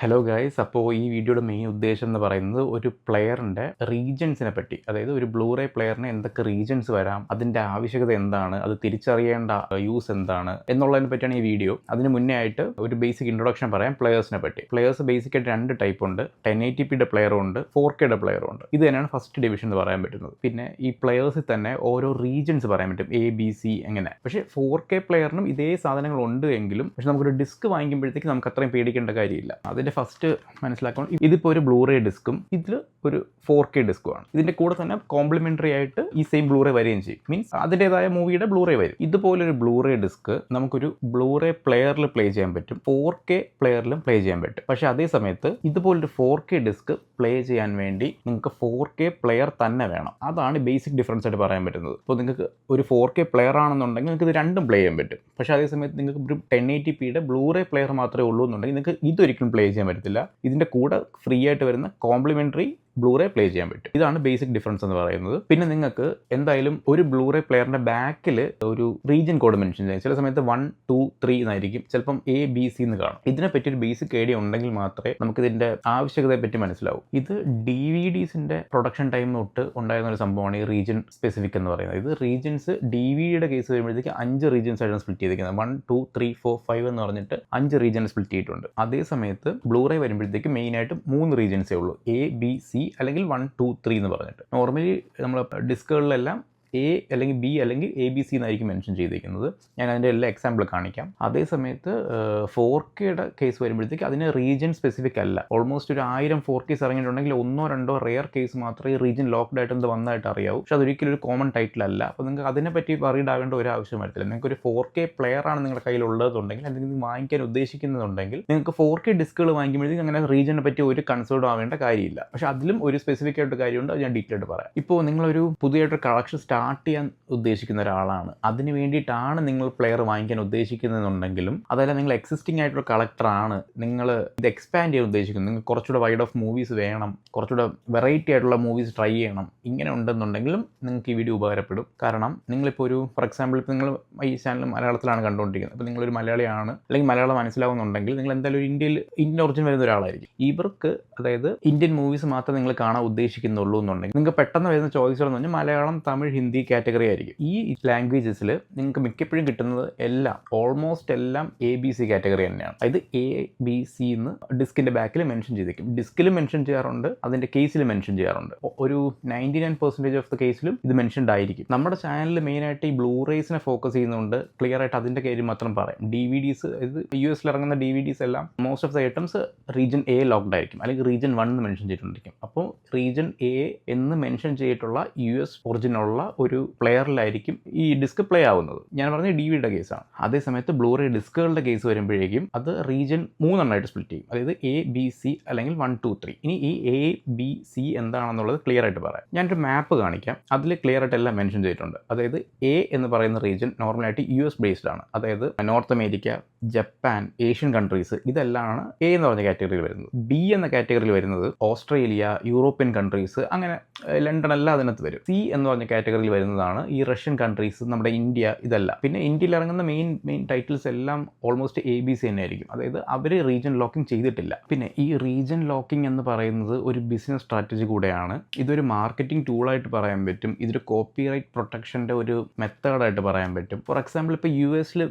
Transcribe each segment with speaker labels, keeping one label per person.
Speaker 1: Hello guys അപ്പോൾ ഈ വീഡിയോയുടെ മെയിൻ ഉദ്ദേശം എന്ന് പറയുന്നത് ഒരു പ്ലെയറിന്റെ റീജൻസിനെ പറ്റി അതായത് ഒരു ബ്ലൂറേ പ്ലെയറിന് എന്തൊക്കെ റീജൻസ് വരാം അതിന്റെ ആവശ്യകത എന്താണ് അത് തിരിച്ചറിയേണ്ട യൂസ് എന്താണ് എന്നുള്ളതിനെ പറ്റിയാണ് ഈ വീഡിയോ അതിന് മുന്നേ ആയിട്ട് ഒരു ബേസിക് ഇൻട്രൊഡക്ഷൻ പറയാം പ്ലെയേഴ്സിനെ പറ്റി. പ്ലെയേഴ്സ് ബേസിക് ആയിട്ട് രണ്ട് ടൈപ്പ് ഉണ്ട്. ടെൻ എയ്റ്റി പിയുടെ പ്ലെയറും ഉണ്ട് ഫോർ കെയുടെ പ്ലെയറും ഉണ്ട്. ഇത് തന്നെയാണ് ഫസ്റ്റ് ഡിവിഷൻ എന്ന് പറയാൻ പറ്റുന്നത്. പിന്നെ ഈ പ്ലെയേഴ്സിൽ തന്നെ ഓരോ റീജൻസ് പറയാൻ പറ്റും എ ബി സി എങ്ങനെ. പക്ഷേ ഫോർ കെ പ്ലെയറിനും ഇതേ സാധനങ്ങൾ ഉണ്ട് എങ്കിലും പക്ഷെ നമുക്കൊരു ഡിസ്ക് വാങ്ങിക്കുമ്പോഴത്തേക്ക് നമുക്ക് അത്രയും പേടിക്കേണ്ട കാര്യമില്ല. അതിന്റെ ഫസ്റ്റ് മനസ്സിലാക്കണം. ഇതിപ്പോൾ ഒരു ബ്ലൂറേ ഡിസ്ക്കും ഇതിൽ ഒരു ഫോർ കെ ഡിസ്കുമാണ് ഇതിന്റെ കൂടെ തന്നെ കോംപ്ലിമെന്ററി ആയിട്ട് ഈ സെയിം ബ്ലൂറേ വരികയും ചെയ്യും. മീൻസ് അതിന്റെതായ മൂവിയുടെ ബ്ലൂറേ വരും. ഇതുപോലൊരു ബ്ലൂറേ ഡിസ്ക് നമുക്കൊരു ബ്ലൂറേ പ്ലെയറിൽ പ്ലേ ചെയ്യാൻ പറ്റും. ഫോർ കെ പ്ലെയറിലും പ്ലേ ചെയ്യാൻ പറ്റും. പക്ഷേ അതേ സമയത്ത് ഇതുപോലൊരു ഫോർ കെ ഡിസ്ക് പ്ലേ ചെയ്യാൻ വേണ്ടി നിങ്ങൾക്ക് ഫോർ കെ പ്ലെയർ തന്നെ വേണം. അതാണ് ബേസിക് ഡിഫറൻസ് ആയിട്ട് പറയാൻ പറ്റുന്നത്. അപ്പോൾ നിങ്ങൾക്ക് ഒരു ഫോർ കെ പ്ലെയർ ആണെന്നുണ്ടെങ്കിൽ നിങ്ങൾക്ക് ഇത് രണ്ടും പ്ലേ ചെയ്യാൻ പറ്റും. പക്ഷേ അതേ സമയത്ത് നിങ്ങൾക്ക് ഒരു ടെൻ എയ്റ്റി പിയുടെ ബ്ലൂറേ പ്ലെയർ മാത്രമേ ഉള്ളൂ എന്നുണ്ടെങ്കിൽ നിങ്ങൾക്ക് ഇതൊരിക്കലും പ്ലേ ചെയ്യാൻ പറ്റത്തില്ല. ഇതിന്റെ കൂടെ ഫ്രീ ആയിട്ട് വരുന്ന കോംപ്ലിമെന്ററി ബ്ലൂറേ പ്ലേ ചെയ്യാൻ പറ്റും. ഇതാണ് ബേസിക് ഡിഫറൻസ് എന്ന് പറയുന്നത്. പിന്നെ നിങ്ങൾക്ക് എന്തായാലും ഒരു ബ്ലൂറേ പ്ലെയറിന്റെ ബാക്കിൽ ഒരു റീജിയൻ കോഡ് മെൻഷൻ ചെയ്യാം. ചില സമയത്ത് വൺ ടു ത്രീ എന്നായിരിക്കും. ചിലപ്പം എ ബി സി എന്ന് കാണും. ഇതിനെപ്പറ്റി ഒരു ബേസിക് ഐഡിയ ഉണ്ടെങ്കിൽ മാത്രമേ നമുക്ക് ഇതിന്റെ ആവശ്യകതയെ പറ്റി മനസ്സിലാവും. ഇത് ഡി വി ഡിസിന്റെ പ്രൊഡക്ഷൻ ടൈം തൊട്ട് ഉണ്ടായിരുന്ന ഒരു സംഭവമാണ് ഈ റീജിയൻ സ്പെസിഫിക് എന്ന് പറയുന്നത്. ഇത് റീജിയൻസ് ഡി വി ഡിയുടെ കേസ് വരുമ്പോഴത്തേക്ക് അഞ്ച് റീജിയൻസ് ആയിട്ടാണ് സ്പ്ലിറ്റ് ചെയ്തിരിക്കുന്നത്. One two three four five എന്ന് പറഞ്ഞിട്ട് അഞ്ച് റീജിയൻ സ്പ്ലിറ്റ് ചെയ്തിട്ടുണ്ട്. അതേ സമയത്ത് ബ്ലൂറേ വരുമ്പോഴത്തേക്ക് മെയിൻ ആയിട്ട് മൂന്ന് റീജിയൻസേ ഉള്ളൂ. എ ബി സി അല്ലെങ്കിൽ വൺ ടു ത്രീ എന്ന് പറഞ്ഞിട്ട്. നോർമലി നമ്മൾ ഡിസ്കുകളിലെല്ലാം എ അല്ലെങ്കിൽ ബി അല്ലെങ്കിൽ എ ബി സി എന്നായിരിക്കും മെൻഷൻ ചെയ്തിരിക്കുന്നത് ഞാൻ അതിന്റെ എല്ലാ എക്സാമ്പിൾ കാണിക്കാം. അതേ സമയത്ത് ഫോർ കെയുടെ കേസ് വരുമ്പോഴത്തേക്ക് അതിന് റീജിയൻ സ്പെസിഫിക് അല്ല. ഓൾമോസ്റ്റ് ഒരു ആയിരം ഫോർ കേസ് ഇറങ്ങിയിട്ടുണ്ടെങ്കിൽ ഒന്നോ രണ്ടോ റെയർ കേസ് മാത്രമേ റീജിയൻ ലോക്ക്ഡ് ആയിട്ട് എന്ത് വന്നതായിട്ട് അറിയാവൂ. പക്ഷെ അതൊരിക്കലും ഒരു കോമൺ ടൈറ്റിൽ അല്ല. അപ്പോൾ നിങ്ങൾക്ക് അതിനെപ്പറ്റി ആവേണ്ട ഒരു ആവശ്യം വരത്തില്ല. നിങ്ങൾക്ക് ഒരു ഫോർ കെ പ്ലെയർ ആണ് നിങ്ങളുടെ കയ്യിലുള്ളതുണ്ടെങ്കിൽ അല്ലെങ്കിൽ വാങ്ങിക്കാൻ ഉദ്ദേശിക്കുന്നുണ്ടെങ്കിൽ നിങ്ങൾക്ക് ഫോർ കെ ഡിസ്കുകൾ വാങ്ങിക്കുമ്പോഴത്തേക്ക് അങ്ങനെ റീജിയനെ പറ്റി ഒരു കൺസേർഡ് ആവേണ്ട കാര്യമില്ല. പക്ഷെ അതിലും ഒരു സ്പെസിഫിക് ആയിട്ട് കാര്യമുണ്ട്. അത് ഞാൻ ഡീറ്റെയിൽ ആയിട്ട് പറയാം. ഇപ്പോൾ നിങ്ങളൊരു പുതിയായിട്ടൊരു കളക്ഷൻ സ്റ്റാർട്ട് ചെയ്യാൻ ഉദ്ദേശിക്കുന്ന ഒരാളാണ്. അതിന് വേണ്ടിയിട്ടാണ് നിങ്ങൾ പ്ലെയർ വാങ്ങിക്കാൻ ഉദ്ദേശിക്കുന്നതെന്നുണ്ടെങ്കിലും അതല്ല നിങ്ങൾ എക്സിസ്റ്റിംഗ് ആയിട്ടുള്ള കളക്ടറാണ് നിങ്ങൾ ഇത് എക്സ്പാൻഡ് ചെയ്യാൻ ഉദ്ദേശിക്കുന്നത് നിങ്ങൾ കുറച്ചുകൂടെ വൈഡ് ഓഫ് മൂവീസ് വേണം കുറച്ചുകൂടെ വെറൈറ്റി ആയിട്ടുള്ള മൂവീസ് ട്രൈ ചെയ്യണം ഇങ്ങനെ ഉണ്ടെന്നുണ്ടെങ്കിലും നിങ്ങൾക്ക് ഈ വീഡിയോ ഉപകാരപ്പെടും. കാരണം നിങ്ങളിപ്പോൾ ഒരു ഫോർ എക്സാമ്പിൾ ഇപ്പോൾ നിങ്ങൾ ഈ ചാനൽ മലയാളത്തിലാണ് കണ്ടുകൊണ്ടിരിക്കുന്നത്. അപ്പോൾ നിങ്ങളൊരു മലയാളിയാണ് അല്ലെങ്കിൽ മലയാളം മനസ്സിലാവുന്നുണ്ടെങ്കിൽ നിങ്ങൾ എന്തായാലും ഒരു ഇന്ത്യയിൽ ഇന്ത്യൻ ഒറിജിൻ വരുന്ന ഒരാളായിരിക്കും. ഇവർക്ക് അതായത് ഇന്ത്യൻ മൂവീസ് മാത്രം നിങ്ങൾ കാണാൻ ഉദ്ദേശിക്കുന്നുള്ളൂ എന്നുണ്ടെങ്കിൽ നിങ്ങൾക്ക് പെട്ടെന്ന് വരുന്ന ചോയ്സുകൾ എന്ന് പറഞ്ഞാൽ മലയാളം തമിഴ് ഹിന്ദി കാറ്റഗറി ആയിരിക്കും. ഈ ലാംഗ്വേജസിൽ നിങ്ങൾക്ക് മിക്കപ്പോഴും കിട്ടുന്നത് എല്ലാം ഓൾമോസ്റ്റ് എല്ലാം എ ബി സി കാറ്റഗറി തന്നെയാണ്. അതായത് എ ബി സി എന്ന് ഡിസ്കിന്റെ ബാക്കിൽ മെൻഷൻ ചെയ്തിരിക്കും ഡിസ്കിൽ മെൻഷൻ ചെയ്യാറുണ്ട് അതിന്റെ കേസിൽ മെൻഷൻ ചെയ്യാറുണ്ട്. ഒരു ninety nine percentage of the കേസിലും ഇത് മെൻഷൻഡ് ആയിരിക്കും. നമ്മുടെ ചാനലിൽ മെയിനായിട്ട് ഈ ബ്ലൂ റേസിനെ ഫോക്കസ് ചെയ്യുന്നുണ്ട് ക്ലിയർ ആയിട്ട് അതിന്റെ കാര്യം മാത്രം പറയാം. ഡി വി ഡിസ് ഇത് യു എസിൽ ഇറങ്ങുന്ന ഡി വി ഡിസ് എല്ലാം most of the items region A locked ആയിരിക്കും. അല്ലെങ്കിൽ റീജൻ വൺ എന്ന് മെൻഷൻ ചെയ്തിട്ടുണ്ടായിരിക്കും അപ്പോൾ റീജൻ എ എന്ന് മെൻഷൻ ചെയ്തിട്ടുള്ള യു എസ് ഒറിജിനുള്ള ഒരു പ്ലെയറിലായിരിക്കും ഈ ഡിസ്ക് പ്ലേ ആവുന്നത്. ഞാൻ പറഞ്ഞ ഡി വിയുടെ കേസാണ് അതേസമയത്ത് ബ്ലൂറേ ഡിസ്കുകളുടെ കേസ് വരുമ്പോഴേക്കും അത് റീജൻ മൂന്നെണ്ണമായിട്ട് സ്പ്ലിറ്റ് ചെയ്യും. അതായത് എ ബി സി അല്ലെങ്കിൽ വൺ ടു ത്രീ ഇനി ഈ എ ബി സി എന്താണെന്നുള്ളത് ക്ലിയർ ആയിട്ട് പറയാം. ഞാനൊരു മാപ്പ് കാണിക്കാം. അതിൽ ക്ലിയർ ആയിട്ട് എല്ലാം മെൻഷൻ ചെയ്തിട്ടുണ്ട്. അതായത് എ എന്ന് പറയുന്ന റീജൻ നോർമലായിട്ട് യു എസ് ബേസ്ഡ് ആണ്. അതായത് North America Japan Asian countries ഇതെല്ലാമാണ് എ എന്ന് പറഞ്ഞ കാറ്റഗറിയിൽ വരുന്നത്. ബി എന്ന കാറ്റഗറിയിൽ വരുന്നത് ഓസ്ട്രേലിയ യൂറോപ്യൻ കൺട്രീസ് അങ്ങനെ ലണ്ടൻ എല്ലാം അതിനകത്ത് വരും. സി എന്ന് പറഞ്ഞ കാറ്റഗറിയിൽ വരുന്നതാണ്. ഈ റഷ്യൻ കൺട്രീസ് നമ്മുടെ ഇന്ത്യ ഇതല്ല. പിന്നെ ഇന്ത്യയിൽ ഇറങ്ങുന്ന മെയിൻ മെയിൻ ടൈറ്റിൽസ് എല്ലാം ഓൾമോസ്റ്റ് എ ബി സി തന്നെ ആയിരിക്കും അതായത് അവർ റീജിയൻ ലോക്കിംഗ് ചെയ്തിട്ടില്ല. പിന്നെ ഈ റീജിയൻ ലോക്കിംഗ് എന്ന് പറയുന്നത് ഒരു ബിസിനസ് സ്ട്രാറ്റജി കൂടെയാണ്. ഇതൊരു മാർക്കറ്റിംഗ് ടൂളായിട്ട് പറയാൻ പറ്റും. ഇതൊരു കോപ്പിറൈറ്റ് പ്രൊട്ടക്ഷന്റെ ഒരു മെത്തേഡായിട്ട് പറയാൻ പറ്റും. ഫോർ എക്സാമ്പിൾ ഇപ്പോൾ യു എസിൽ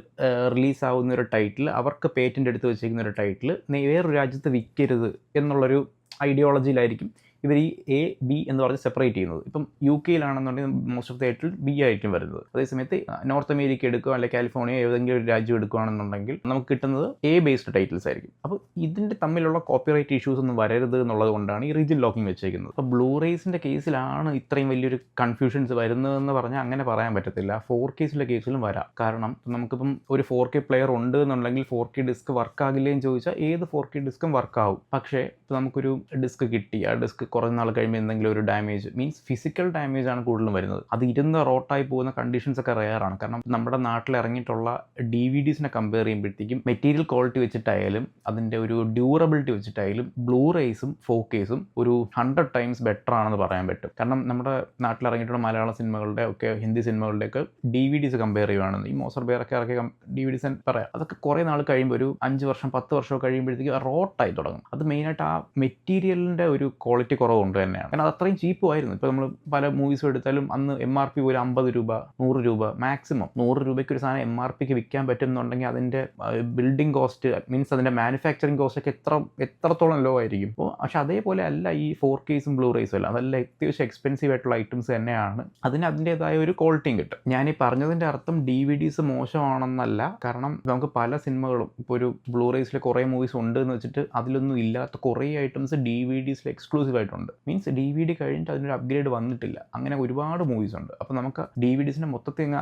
Speaker 1: റിലീസ് ആവുന്ന ഒരു ടൈറ്റിൽ അവർക്ക് പേറ്റന്റ് എടുത്ത് വെച്ചിരിക്കുന്ന ഒരു ടൈറ്റിൽ വേറൊരു രാജ്യത്ത് വിൽക്കരുത് എന്നുള്ളൊരു ഐഡിയോളജിയിലായിരിക്കും ഇവർ ഈ എ ബി എന്ന് പറഞ്ഞ് സെപ്പറേറ്റ് ചെയ്യുന്നത്. ഇപ്പം U കെയിലാണെന്നുണ്ടെങ്കിൽ most of the title B ആയിരിക്കും വരുന്നത്. അതേസമയത്ത് നോർത്ത് അമേരിക്ക എടുക്കുക അല്ലെങ്കിൽ കാലിഫോർണിയ ഏതെങ്കിലും ഒരു രാജ്യം എടുക്കുകയാണെന്നുണ്ടെങ്കിൽ നമുക്ക് കിട്ടുന്നത് എ ബേസ്ഡ് ടൈറ്റിൽസ് ആയിരിക്കും. അപ്പോൾ ഇതിന്റെ തമ്മിലുള്ള കോപ്പിറൈറ്റ് ഇഷ്യൂസ് ഒന്നും വരരുത് എന്നുള്ളത് കൊണ്ടാണ് ഈ റീജിയൻ ലോക്കിംഗ് വെച്ചേക്കുന്നത്. അപ്പോൾ ബ്ലൂറേസിന്റെ കേസിലാണ് ഇത്രയും വലിയൊരു കൺഫ്യൂഷൻസ് വരുന്നതെന്ന് പറഞ്ഞാൽ അങ്ങനെ പറയാൻ പറ്റത്തില്ല. ഫോർ കേസിലെ കേസിലും വരാം. കാരണം നമുക്കിപ്പം ഒരു ഫോർ കെ പ്ലെയർ ഉണ്ട് എന്നുണ്ടെങ്കിൽ ഫോർ കെ ഡിസ്ക് വർക്ക് ആകില്ലേ എന്ന് ചോദിച്ചാൽ ഏത് ഫോർ കെ ഡിസ്കും വർക്ക് ആവും. പക്ഷേ നമുക്കൊരു ഡിസ്ക് കിട്ടി. ആ ഡിസ്ക് കുറേ നാൾ കഴിയുമ്പോൾ എന്തെങ്കിലും ഒരു ഡാമേജ് മീൻസ് ഫിസിക്കൽ ഡാമേജ് ആണ് കൂടുതലും വരുന്നത്. അത് ഇരുന്ന് റോട്ടായി പോകുന്ന കണ്ടീഷൻസ് ഒക്കെ റെയർ ആണ്. കാരണം നമ്മുടെ നാട്ടിൽ ഇറങ്ങിയിട്ടുള്ള ഡി വി ഡീസിനെ കമ്പയർ ചെയ്യുമ്പോഴത്തേക്കും മെറ്റീരിയൽ ക്വാളിറ്റി വെച്ചിട്ടായാലും അതിന്റെ ഒരു ഡ്യൂറബിലിറ്റി വെച്ചിട്ടായാലും ബ്ലൂ റേസും ഫോക്കേസും ഒരു ഹൺഡ്രഡ് ടൈംസ് ബെറ്റർ ആണെന്ന് പറയാൻ പറ്റും. കാരണം നമ്മുടെ നാട്ടിൽ ഇറങ്ങിയിട്ടുള്ള മലയാള സിനിമകളുടെ ഒക്കെ ഹിന്ദി സിനിമകളുടെ ഒക്കെ ഡി വി ഡീസ് കമ്പയർ ചെയ്യുകയാണെന്ന് ഈ മോസർ ബേറൊക്കെ ഇറക്കിയ ഡി വി ഡീസ് പറയാം. അതൊക്കെ കുറേ നാൾ കഴിയുമ്പോൾ ഒരു അഞ്ച് വർഷം പത്ത് വർഷം കഴിയുമ്പോഴത്തേക്കും റോട്ടായി തുടങ്ങും. അത് മെയിനായിട്ട് ആ മെറ്റീരിയലിന്റെ ഒരു ക്വാളിറ്റി കുറവുണ്ട് തന്നെയാണ്. കാരണം അത് അത്രയും ചീപ്പും ആയിരുന്നു. ഇപ്പോൾ നമ്മൾ പല മൂവീസും എടുത്താലും അന്ന് എം ആർ പി ഒരു അമ്പത് രൂപ നൂറ് രൂപ മാക്സിമം നൂറ് രൂപയ്ക്ക് ഒരു സാധനം എം ആർ പിക്ക് വിൽക്കാൻ പറ്റുന്നുണ്ടെങ്കിൽ അതിന്റെ ബിൽഡിംഗ് കോസ്റ്റ് മീൻസ് അതിന്റെ മാനുഫാക്ചറിങ് കോസ്റ്റ് ഒക്കെ എത്ര എത്രത്തോളം ലോ ആയിരിക്കും. അപ്പോൾ പക്ഷേ അതേപോലെ അല്ല ഈ ഫോർ കേസും ബ്ലൂ റേസും അല്ല അതല്ല അത്യാവശ്യം എക്സ്പെൻസീവ് ആയിട്ടുള്ള ഐറ്റംസ് തന്നെയാണ്. അതിന് അതിന്റെതായ ഒരു ക്വാളിറ്റിയും കിട്ടും ഞാൻ ഈ പറഞ്ഞതിന്റെ അർത്ഥം ഡി വി ഡീസ് മോശമാണെന്നല്ല. കാരണം നമുക്ക് പല സിനിമകളും ഇപ്പോൾ ഒരു ബ്ലൂ റേസിൽ കുറേ മൂവീസ് ഉണ്ട് എന്ന് വെച്ചിട്ട് അതിലൊന്നും ഇല്ലാത്ത കുറേ ഐറ്റംസ് ഡി വി ഡീസിൽ എക്സ്ക്ലൂസീവ് ആയിട്ടുണ്ട് മീൻസ് ഡി വി ഡി കഴിഞ്ഞിട്ട് അതിനൊരു അപ്ഗ്രേഡ് വന്നിട്ടില്ല. അങ്ങനെ ഒരുപാട് മൂവീസ് ഉണ്ട്. അപ്പോൾ നമുക്ക് ഡി വി ഡിസിനെ മൊത്തത്തിൽ അങ്ങ്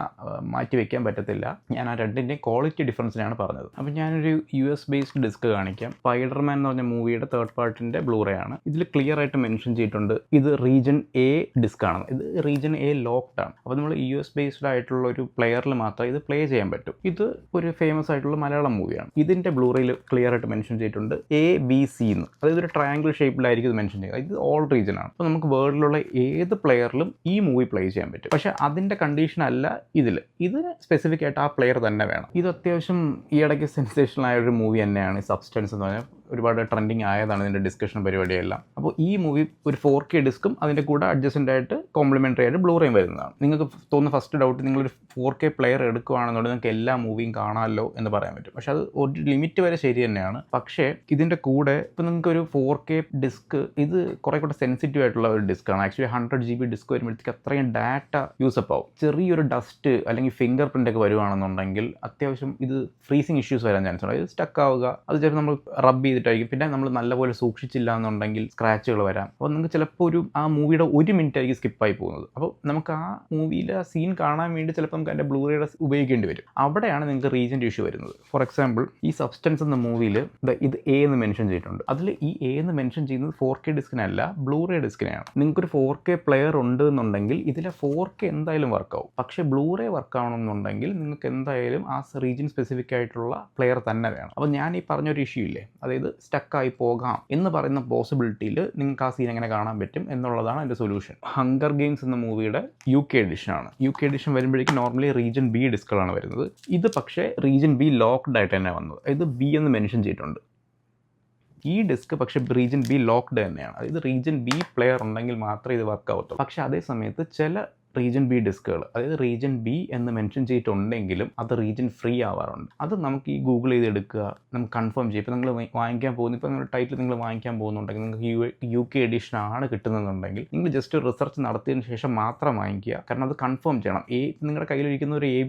Speaker 1: മാറ്റി വെക്കാൻ പറ്റത്തില്ല. ഞാൻ ആ രണ്ടിന്റെയും ക്വാളിറ്റി ഡിഫറൻസിനാണ് പറഞ്ഞത്. അപ്പോൾ ഞാനൊരു യു എസ് ബേസ്ഡ് ഡിസ്ക് കാണിക്കാം. സ്പൈഡർമാൻ എന്ന് പറഞ്ഞ മൂവിയുടെ തേർഡ് പാർട്ടിന്റെ ബ്ലൂറേ ആണ്. ഇതിൽ ക്ലിയർ ആയിട്ട് മെൻഷൻ ചെയ്തിട്ടുണ്ട്. ഇത് റീജൻ എ ഡിസ്ക് ആണ്. ഇത് റീജൻ എ ലോക്ക്ഡ് ആണ്. അപ്പോൾ നമ്മൾ യു എസ് ബേസ്ഡ് ആയിട്ടുള്ള ഒരു പ്ലെയറിൽ മാത്രം ഇത് പ്ലേ ചെയ്യാൻ പറ്റും. ഇത് ഒരു ഫേമസ് ആയിട്ടുള്ള മലയാളം മൂവിയാണ് ഇതിന്റെ ബ്ലൂറേയിൽ ക്ലിയർ ആയിട്ട് മെൻഷൻ ചെയ്തിട്ടുണ്ട്. എ ബി സി എന്ന് അതായത് ഒരു ട്രയാങ്കിൾ ഷേപ്പിലായിരിക്കും ഇത് മെൻഷൻ ചെയ്യുക. ഇത് ഓൾ റീജൻ ആണ്. അപ്പോൾ നമുക്ക് വേൾഡിലുള്ള ഏത് പ്ലെയറിലും ഈ മൂവി പ്ലേ ചെയ്യാൻ പറ്റും. പക്ഷേ അതിന്റെ കണ്ടീഷൻ അല്ല ഇതിൽ ഇത് സ്പെസിഫിക് ആയിട്ട് ആ പ്ലെയർ തന്നെ വേണം. ഇത് അത്യാവശ്യം ഈ ഇടയ്ക്ക് സെൻസേഷണൽ ആയ ഒരു മൂവി തന്നെയാണ് സബ്സ്റ്റൻസ് എന്ന് പറഞ്ഞാൽ ഒരുപാട് ട്രെൻഡിങ് ആയതാണ് ഇതിന്റെ ഡിസ്കഷൻ പരിപാടിയെല്ലാം. അപ്പോൾ ഈ മൂവി ഒരു ഫോർ കെ ഡിസ്കും അതിന്റെ കൂടെ അഡ്ജസ്റ്റന്റ് ആയിട്ട് കോംപ്ലിമെന്ററി ആയിട്ട് ബ്ലൂറേയും വരുന്നതാണ്. നിങ്ങൾക്ക് തോന്നുന്ന ഫസ്റ്റ് ഡൗട്ട് നിങ്ങളൊരു ഫോർ കെ പ്ലെയർ എടുക്കുകയാണെന്നുണ്ടെങ്കിൽ നിങ്ങൾക്ക് എല്ലാ മൂവിയും കാണാമല്ലോ എന്ന് പറയാൻ പറ്റും. പക്ഷേ അത് ഒരു ലിമിറ്റ് വരെ ശരി തന്നെയാണ്. പക്ഷേ ഇതിന്റെ കൂടെ ഇപ്പോൾ നിങ്ങൾക്ക് ഒരു ഫോർ കെ ഡിസ്ക് ഇത് കുറേ കൂടെ സെൻസിറ്റീവ് ആയിട്ടുള്ള ഒരു ഡിസ്ക് ആണ്. Actually hundred G B disc വരുമ്പോഴത്തേക്ക് അത്രയും ഡാറ്റ യൂസപ്പ് ആവും. ചെറിയൊരു ഡസ്റ്റ് അല്ലെങ്കിൽ ഫിംഗർ പ്രിന്റ് ഒക്കെ വരുവാണെന്നുണ്ടെങ്കിൽ അത്യാവശ്യം ഇത് ഫ്രീസിങ് ഇഷ്യൂസ് വരാൻ ചാൻസ് ഉണ്ട്. ഇത് സ്റ്റക്ക് ആവുക അത് ചിലപ്പോൾ നമ്മൾ റബ്ബ് ചെയ്തിട്ടായിരിക്കും. പിന്നെ നമ്മൾ നല്ലപോലെ സൂക്ഷിച്ചില്ല എന്നുണ്ടെങ്കിൽ സ്ക്രാച്ചുകൾ വരാം. അപ്പോൾ നിങ്ങൾക്ക് ചിലപ്പോൾ ഒരു ആ മൂവിയുടെ ഒരു മിനിറ്റ് ആയിരിക്കും സ്കിപ്പായി പോകുന്നത്. അപ്പോൾ നമുക്ക് ആ മൂവിയിലെ ആ സീൻ കാണാൻ വേണ്ടി ചിലപ്പോൾ നമുക്ക് അതിന്റെ ബ്ലൂറേഡ് ഉപയോഗിക്കേണ്ടി വരും. അവിടെയാണ് നിങ്ങൾക്ക് റീജന്റെ ഇഷ്യൂ വരുന്നത്. ഫോർ എക്സാമ്പിൾ ഈ സബ്സ്റ്റൻസ് എന്ന മൂവിയിൽ ഇത് എ എന്ന് മെൻഷൻ ചെയ്തിട്ടുണ്ട്. അതിൽ ഈ എ എന്ന് മെൻഷൻ ചെയ്യുന്നത് ഫോർ കെ ഡിസ്കിനല്ല ബ്ലൂറേ ഡിസ്കിനെയാണ് നിങ്ങൾക്കൊരു ഫോർ കെ പ്ലെയർ ഉണ്ട് എന്നുണ്ടെങ്കിൽ ഇതിലെ ഫോർ കെ എന്തായാലും വർക്കാവും പക്ഷേ ബ്ലൂറേ വർക്ക് ആവണമെന്നുണ്ടെങ്കിൽ നിങ്ങൾക്ക് എന്തായാലും ആ റീജിയൻ സ്പെസിഫിക് ആയിട്ടുള്ള പ്ലെയർ തന്നെ വേണം. അപ്പോൾ ഞാൻ ഈ പറഞ്ഞൊരു ഇഷ്യൂ ഇല്ലേ? അതായത് സ്റ്റക്കായി പോകാം എന്ന് പറയുന്ന പോസിബിലിറ്റിയിൽ നിങ്ങൾക്ക് ആ സീൻ എങ്ങനെ കാണാൻ പറ്റും എന്നുള്ളതാണ് എന്റെ സൊല്യൂഷൻ ഹങ്കർ ഗെയിംസ് എന്ന മൂവിയുടെ യു കെ എഡിഷനാണ് യു കെ എഡിഷൻ വരുമ്പോഴേക്കും നോർമലി റീജൻ ബി ഡിസ്കുകളാണ് വരുന്നത്. ഇത് പക്ഷേ റീജൻ ബി ലോക്ക്ഡ് ആയിട്ട് തന്നെ വന്നത്. അതായത് ബി എന്ന് മെൻഷൻ ചെയ്തിട്ടുണ്ട്. ഈ ഡിസ്ക് പക്ഷേ റീജൻ ബി ലോക്ക്ഡ് തന്നെയാണ്. അതായത് റീജൻ ബി പ്ലെയർ ഉണ്ടെങ്കിൽ മാത്രമേ ഇത് വർക്ക് ആവത്തുള്ളൂ. പക്ഷേ അതേ സമയത്ത് ചില റീജൻ ബി ഡിസ്കുകൾ. അതായത് റീജിയൻ ബി എന്ന് മെൻഷൻ ചെയ്തിട്ടുണ്ടെങ്കിലും അത് റീജിയൻ ഫ്രീ ആവാറുണ്ട്. അത് നമുക്ക് ഈ ഗൂഗിൾ ചെയ്ത് എടുക്കുക നമുക്ക് കൺഫേം ചെയ്യും. ഇപ്പോൾ നിങ്ങൾ വാങ്ങിക്കാൻ പോകുന്നു ഇപ്പോൾ നിങ്ങളുടെ ടൈറ്റിൽ നിങ്ങൾ വാങ്ങിക്കാൻ പോകുന്നുണ്ടെങ്കിൽ നിങ്ങൾക്ക് യു യു കെ എഡിഷൻ ആണ് കിട്ടുന്നതെന്നുണ്ടെങ്കിൽ നിങ്ങൾ ജസ്റ്റ് ഒരു റിസർച്ച് നടത്തിയതിന് ശേഷം മാത്രം വാങ്ങിക്കുക. കാരണം അത് കൺഫേം ചെയ്യണം. എ നിങ്ങളുടെ കയ്യിലിരിക്കുന്ന ഒരു എ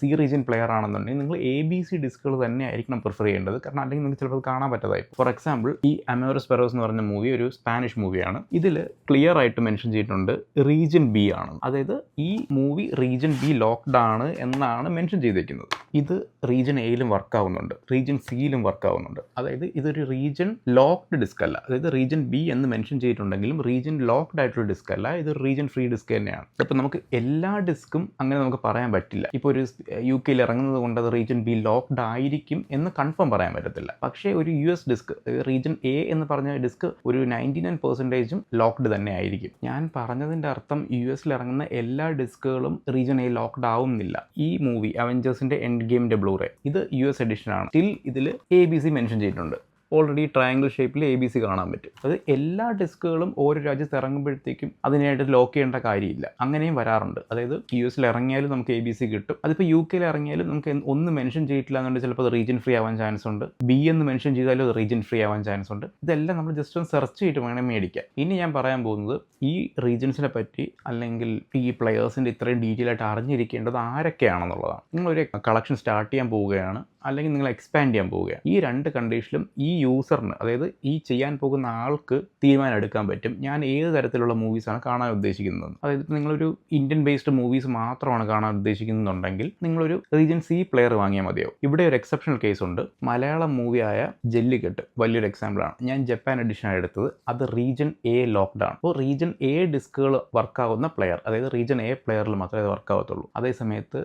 Speaker 1: സി റീജിയൻ പ്ലെയർ ആണെന്നുണ്ടെങ്കിൽ നിങ്ങൾ എ ബി സി ഡിസ്കുകൾ തന്നെ ആയിരിക്കണം പ്രിഫർ ചെയ്യേണ്ടത്. കാരണം അല്ലെങ്കിൽ നിങ്ങൾക്ക് ചിലപ്പോൾ അത് കാണാൻ പറ്റതായി ഫോർ എക്സാമ്പിൾ ഈ അമേറസ് പെറോസ് എന്ന് പറഞ്ഞ മൂവി ഒരു സ്പാനിഷ് മൂവിയാണ്. ഇതിൽ ക്ലിയർ ആയിട്ട് മെൻഷൻ ചെയ്തിട്ടുണ്ട് റീജിയൻ ബി ആണ്. അതായത് ഈ മൂവി റീജൻ ബി ലോക്ക്ഡ് ആണ് എന്നാണ് മെൻഷൻ ചെയ്തിരിക്കുന്നത് ഇത് റീജൻ എയിലും വർക്ക് ആവുന്നുണ്ട്. റീജൻ സിയിലും വർക്ക് ആവുന്നുണ്ട്. അതായത് ഇതൊരു റീജൻ ലോക്ക്ഡ് ഡിസ്ക് അല്ല. അതായത് റീജൻ ബി എന്ന് മെൻഷൻ ചെയ്തിട്ടുണ്ടെങ്കിലും റീജൻ ലോക്ക്ഡ് ആയിട്ടുള്ള ഡിസ്ക് അല്ല. ഇത് റീജൻ ഫ്രീ ഡിസ്ക് തന്നെയാണ്. അപ്പോൾ നമുക്ക് എല്ലാ ഡിസ്ക്കും അങ്ങനെ നമുക്ക് പറയാൻ പറ്റില്ല. ഇപ്പോൾ ഒരു യു കെയിൽ ഇറങ്ങുന്നത് കൊണ്ട് അത് റീജൻ ബി ലോക്ക്ഡ് ആയിരിക്കും എന്ന് കൺഫേം പറയാൻ പറ്റത്തില്ല. പക്ഷേ ഒരു U S disc region A എന്ന് പറഞ്ഞ ഡിസ്ക് ഒരു നയന്റി നയൻ പെർസെന്റേജും ലോക്ക്ഡ് തന്നെ ആയിരിക്കും. ഞാൻ പറഞ്ഞതിന്റെ അർത്ഥം യു എസിൽ ഇറങ്ങുന്ന എല്ലാ ഡിസ്കുകളും റീജൻ എ ലോക്ക്ഡ് ആവുന്നില്ല. ഈ മൂവി അവഞ്ചേഴ്സിന്റെ എൻഡ് ഗെയിമിന്റെ ബ്ലൂറേ ഇത് യു എസ് എഡിഷൻ ആണ് സ്റ്റിൽ ഇതിൽ എ ബി സി മെൻഷൻ ചെയ്തിട്ടുണ്ട്. ഓൾറെഡി ട്രയാങ്കിൾ ഷേപ്പിൽ എ ബി സി കാണാൻ പറ്റും. അത് എല്ലാ ഡിസ്കുകളും ഓരോ രാജ്യത്ത് ഇറങ്ങുമ്പോഴത്തേക്കും അതിനായിട്ട് ലോക്ക് ചെയ്യേണ്ട കാര്യമില്ല. അങ്ങനെയും വരാറുണ്ട്. അതായത് യു എസിൽ ഇറങ്ങിയാലും നമുക്ക് എ ബി സി കിട്ടും. അതിപ്പോൾ യു കെയിൽ ഇറങ്ങിയാലും നമുക്ക് ഒന്നും മെൻഷൻ ചെയ്തിട്ടില്ല എന്നുണ്ടെങ്കിൽ ചിലപ്പോൾ അത് റീജിയൻ ഫ്രീ ആവാൻ ചാൻസ് ഉണ്ട്. ബി എന്ന് മെൻഷൻ ചെയ്താലും അത് റീജിയൻ ഫ്രീ ആവാൻ ചാൻസ് ഉണ്ട്. ഇതെല്ലാം നമ്മൾ ജസ്റ്റ് ഒന്ന് സെർച്ച് ചെയ്തിട്ട് വേണം മേടിക്കാം ഇനി ഞാൻ പറയാൻ പോകുന്നത് ഈ റീജിയൻസിനെ പറ്റി അല്ലെങ്കിൽ ഈ പ്ലെയേഴ്സിന്റെ ഇത്രയും ഡീറ്റെയിൽ ആയിട്ട് അറിഞ്ഞിരിക്കേണ്ടത് ആരൊക്കെയാണെന്നുള്ളതാണ്. നിങ്ങളൊരു കളക്ഷൻ സ്റ്റാർട്ട് ചെയ്യാൻ പോവുകയാണ്. അല്ലെങ്കിൽ നിങ്ങൾ എക്സ്പാൻഡ് ചെയ്യാൻ പോവുകയാണ് ഈ രണ്ട് കണ്ടീഷനിലും ഈ യൂസറിന് അതായത് ഈ ചെയ്യാൻ പോകുന്ന ആൾക്ക് തീരുമാനം എടുക്കാൻ പറ്റും. ഞാൻ ഏത് തരത്തിലുള്ള മൂവീസാണ് കാണാൻ ഉദ്ദേശിക്കുന്നത്? അതായത് നിങ്ങളൊരു ഇന്ത്യൻ ബേസ്ഡ് മൂവീസ് മാത്രമാണ് കാണാൻ ഉദ്ദേശിക്കുന്നുണ്ടെങ്കിൽ നിങ്ങളൊരു റീജൻ സി പ്ലെയർ വാങ്ങിയാൽ മതിയാവും. ഇവിടെ ഒരു എക്സെപ്ഷണൽ കേസ് ഉണ്ട്. മലയാളം മൂവിയായ ജല്ലിക്കെട്ട് വലിയൊരു എക്സാമ്പിളാണ് ഞാൻ ജപ്പാൻ എഡിഷനാണ് എടുത്തത്. അത് റീജൻ എ ലോക്ക്ഡ് ആണ്. അപ്പോൾ റീജൻ എ ഡിസ്കുകൾ വർക്കാവുന്ന പ്ലെയർ അതായത് റീജൻ എ പ്ലെയറിൽ മാത്രമേ അത് വർക്കാവത്തുള്ളൂ അതേ സമയത്ത്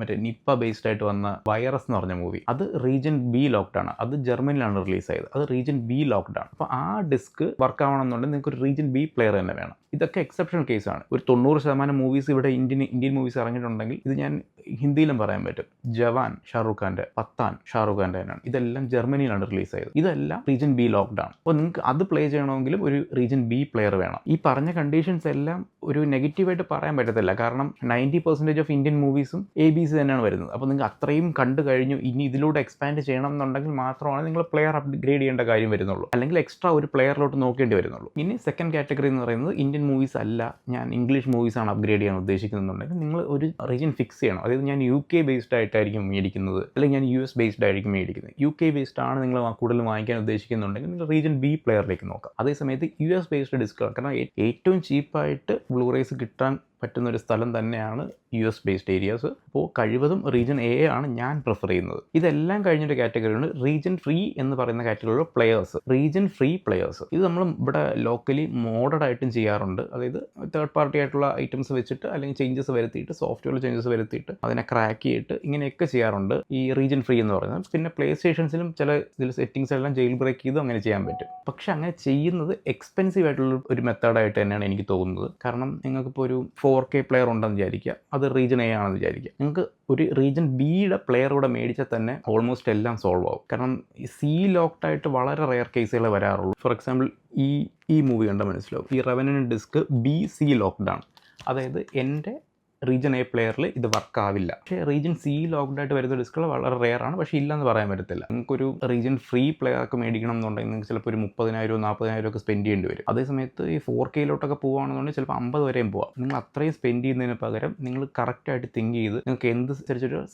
Speaker 1: മറ്റേ നിപ്പ ബേസ്ഡ് ആയിട്ട് വന്ന വൈറസ് എന്ന് പറഞ്ഞ മൂവി അത് റീജൻ ബി ലോക്ക്ഡ് ആണ്. അത് ജർമ്മനിയിലാണ് റിലീസ് ചെയ്തത് അത് റീജൻ ബി ലോക്ക്ഡ് ആണ്. അപ്പോൾ ആ ഡിസ്ക് വർക്ക് ആവണമെന്നുണ്ടെങ്കിൽ നിങ്ങൾക്ക് ഒരു റീജൻ ബി പ്ലെയർ തന്നെ വേണം. ഇതൊക്കെ എക്സെപ്ഷണൽ കേസാണ് ഒരു തൊണ്ണൂറ് ശതമാനം മൂവീസ് ഇവിടെ ഇന്ത്യൻ ഇന്ത്യൻ മൂവീസ് ഇറങ്ങിയിട്ടുണ്ടെങ്കിൽ ഇത് ഞാൻ ഹിന്ദിയിലും പറയാൻ പറ്റും. ജവാൻ ഷാറുഖ് ഖാന്റെ പത്താൻ ഷാറുഖ് ഖാന്റെ തന്നെയാണ്. ഇതെല്ലാം ജർമ്മനിയിലാണ് റിലീസ് ചെയ്തത് ഇതെല്ലാം റീജൻ ബി ലോക്ക്ഡൗൺ അപ്പോൾ നിങ്ങൾക്ക് അത് പ്ലേ ചെയ്യണമെങ്കിലും ഒരു റീജൻ ബി പ്ലെയർ വേണം. ഈ പറഞ്ഞ കണ്ടീഷൻസ് എല്ലാം ഒരു നെഗറ്റീവായിട്ട് പറയാൻ പറ്റത്തില്ല. കാരണം നയന്റി പെർസെന്റേജ് ഓഫ് ഇന്ത്യൻ മൂവീസും എ ബി സി തന്നെയാണ് വരുന്നത്. അപ്പോൾ നിങ്ങൾക്ക് അത്രയും കണ്ടു കഴിഞ്ഞു. ഇനി ഇതിലൂടെ എക്സ്പാൻഡ് ചെയ്യണം എന്നുണ്ടെങ്കിൽ മാത്രമാണ് നിങ്ങൾ പ്ലെയർ അപ്ഗ്രേഡ് ചെയ്യേണ്ട കാര്യം വരുന്നുള്ളൂ. അല്ലെങ്കിൽ എക്സ്ട്രാ ഒരു പ്ലെയറിലോട്ട് നോക്കേണ്ടി വരുന്നുള്ളൂ. ഇനി സെക്കൻഡ് കാറ്റഗറി എന്ന് പറയുന്നത് ഇന്ത്യൻ മൂവീസ് അല്ല ഞാൻ ഇംഗ്ലീഷ് മൂവീസാണ് അപ്ഗ്രേഡ് ചെയ്യാൻ ഉദ്ദേശിക്കുന്നുണ്ടെങ്കിൽ നിങ്ങൾ ഒരു റീജിയൻ ഫിക്സ് ചെയ്യണം. അതായത് ഞാൻ യു കെ ബേസ്ഡ് ആയിട്ടായിരിക്കും മേടിക്കുന്നത് അല്ലെങ്കിൽ ഞാൻ യു എസ് ബേസ്ഡ് ആയിരിക്കും മേടിക്കുന്നത്. യു കെ ബേസ്ഡ് ആണ് നിങ്ങൾ കൂടുതൽ വാങ്ങിക്കാൻ ഉദ്ദേശിക്കുന്നുണ്ടെങ്കിൽ നിങ്ങൾ റീജിയൻ ബി പ്ലെയറിലേക്ക് നോക്കാം. അതേ സമയത്ത് യു എസ് ബേസ്ഡ് ഡിസ്കൗണ്ട് കാരണം ഏറ്റവും ചീപ്പായിട്ട് ബ്ലൂറേസ് കിട്ടാൻ പറ്റുന്ന ഒരു സ്ഥലം തന്നെയാണ് യു എസ് ബേസ്ഡ് ഏരിയാസ് അപ്പോൾ കഴിവതും റീജൻ എ ആണ് ഞാൻ പ്രിഫർ ചെയ്യുന്നത്. ഇതെല്ലാം കഴിഞ്ഞൊരു കാറ്റഗറിയാണ് റീജൻ ഫ്രീ എന്ന് പറയുന്ന കാറ്റഗറിയിലുള്ള പ്ലെയേഴ്സ് റീജൻ ഫ്രീ പ്ലെയേഴ്സ് ഇത് നമ്മൾ ഇവിടെ ലോക്കലി മോഡഡ് ആയിട്ടും ചെയ്യാറുണ്ട്. അതായത് തേർഡ് പാർട്ടി ആയിട്ടുള്ള ഐറ്റംസ് വെച്ചിട്ട് അല്ലെങ്കിൽ ചേഞ്ചസ് വരുത്തിയിട്ട് സോഫ്റ്റ്വെയർ ചേഞ്ചസ് വരുത്തിയിട്ട് അതിനെ ക്രാക്ക് ചെയ്തിട്ട് ഇങ്ങനെയൊക്കെ ചെയ്യാറുണ്ട് ഈ റീജൻ ഫ്രീ എന്ന് പറയുന്നത്. പിന്നെ പ്ലേ സ്റ്റേഷൻസിലും ചില ഇതിൽ സെറ്റിങ്സ് എല്ലാം ജയിൽ ബ്രേക്ക് ചെയ്തും അങ്ങനെ ചെയ്യാൻ പറ്റും. പക്ഷെ അങ്ങനെ ചെയ്യുന്നത് എക്സ്പെൻസീവ് ആയിട്ടുള്ള ഒരു മെത്തേഡായിട്ട് തന്നെയാണ് എനിക്ക് തോന്നുന്നത്. കാരണം നിങ്ങൾക്കിപ്പോൾ ഒരു ഫോർ കെ പ്ലെയർ ഉണ്ടെന്ന് വിചാരിക്കുക. അത് റീജൻ എ ആണെന്ന് വിചാരിക്കുക. നിങ്ങൾക്ക് ഒരു റീജൻ ബിയുടെ പ്ലെയർ കൂടെ മേടിച്ചാൽ തന്നെ ഓൾമോസ്റ്റ് എല്ലാം സോൾവ് ആവും. കാരണം സി ലോക്ക്ഡ് ആയിട്ട് വളരെ റെയർ കേസുകൾ വരാറുള്ളൂ. ഫോർ എക്സാമ്പിൾ ഈ ഈ മൂവി കണ്ട മനസ്സിലാവും. ഈ revenue disc B C locked ആണ്. അതായത് എന്റെ റീജൻ എ പ്ലെയറിൽ ഇത് വർക്ക് ആവില്ല പക്ഷേ റീജിയൻ സി ലോക്ക്ഡ് ആയിട്ട് വരുന്ന ഡിസ്കുകൾ വളരെ റെയർ ആണ്. പക്ഷേ ഇല്ലെന്ന് പറയാൻ പറ്റത്തില്ല. നിങ്ങൾക്കൊരു റീജിയൻ ഫ്രീ പ്ലെയർ ഒക്കെ മേടിക്കണം എന്നുണ്ടെങ്കിൽ നിങ്ങൾക്ക് ചിലപ്പോൾ ഒരു മുപ്പതിനായിരം നാൽപ്പതിനായിരം ഒക്കെ സ്പെൻഡ് ചെയ്യേണ്ടി വരും. അതേ സമയത്ത് ഈ ഫോർ കെയിലോട്ടൊക്കെ പോകുകയാണെന്നുണ്ടെങ്കിൽ ചിലപ്പോൾ അമ്പത് വരെയും പോവാം. നിങ്ങൾ അത്രയും സ്പെൻഡ് ചെയ്യുന്നതിന് പകരം നിങ്ങൾ കറക്റ്റായിട്ട് തിങ്ക് ചെയ്ത് നിങ്ങൾക്ക് എന്ത്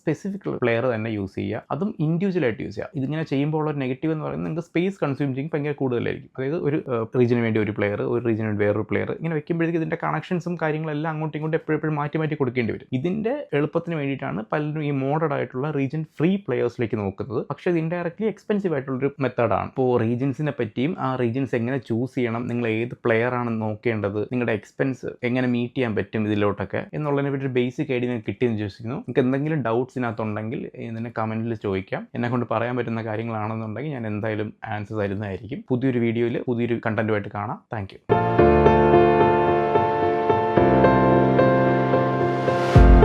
Speaker 1: സ്പെസിഫിക് പ്ലെയർ തന്നെ യൂസ് ചെയ്യുക. അതും ഇൻഡിവിജ്വലായിട്ട് യൂസ് ചെയ്യുക. ഇതിങ്ങനെ ചെയ്യുമ്പോൾ ഉള്ള നെഗറ്റീവ് എന്ന് പറയുന്നത് നിങ്ങൾക്ക് സ്പേസ് കൺസ്യൂം ചെയ്യും ഭയങ്കര കൂടുതലായിരിക്കും. അതായത് ഒരു റീജിയന് വേണ്ടി ഒരു പ്ലെയർ ഒരു റീജിയന് വേണ്ടി വേറൊരു പ്ലെയർ ഇങ്ങനെ വെക്കുമ്പോഴേക്കും ഇതിന്റെ കണക്ഷൻസും കാര്യങ്ങളെല്ലാം അങ്ങോട്ടും ഇങ്ങോട്ടും എപ്പോഴും മാറ്റി മാറ്റി കൊടുക്കേണ്ടി വരും. ഇതിന്റെ എളുപ്പത്തിന് വേണ്ടിയിട്ടാണ് പലരും ഈ മോഡഡ് ആയിട്ടുള്ള റീജിയൻ ഫ്രീ പ്ലെയേഴ്സിലേക്ക് നോക്കുന്നത്. പക്ഷേ ഇത് ഇൻഡയറക്ട്ലി എക്സ്പെൻസീവ് ആയിട്ടുള്ള ആയിട്ടുള്ളൊരു മെത്തേഡാണ് ഇപ്പോൾ റീജിയൻസിനെ പറ്റിയും ആ റീജിയൻസ് എങ്ങനെ ചൂസ് ചെയ്യണം നിങ്ങൾ ഏത് പ്ലെയർ ആണ് നോക്കേണ്ടത് നിങ്ങളുടെ എക്സ്പെൻസ് എങ്ങനെ മീറ്റ് ചെയ്യാൻ പറ്റും ഇതിലോട്ടൊക്കെ എന്നുള്ളതിനെ പറ്റി ഒരു ബേസിക് ഐഡിയ നിങ്ങൾക്ക് കിട്ടിയെന്ന് വിശ്വസിക്കുന്നു. നിങ്ങൾക്ക് എന്തെങ്കിലും ഡൗട്ട്സ് ഇതിനകത്തുണ്ടെങ്കിൽ ഇതിനെ കമന്റിൽ ചോദിക്കാം. എന്നെ കൊണ്ട് പറയാൻ പറ്റുന്ന കാര്യങ്ങളാണെന്നുണ്ടെങ്കിൽ ഞാൻ എന്തായാലും ആൻസർ തരുന്നതായിരിക്കും. പുതിയൊരു വീഡിയോയിൽ പുതിയൊരു കണ്ടന്റുമായിട്ട് കാണാം. താങ്ക്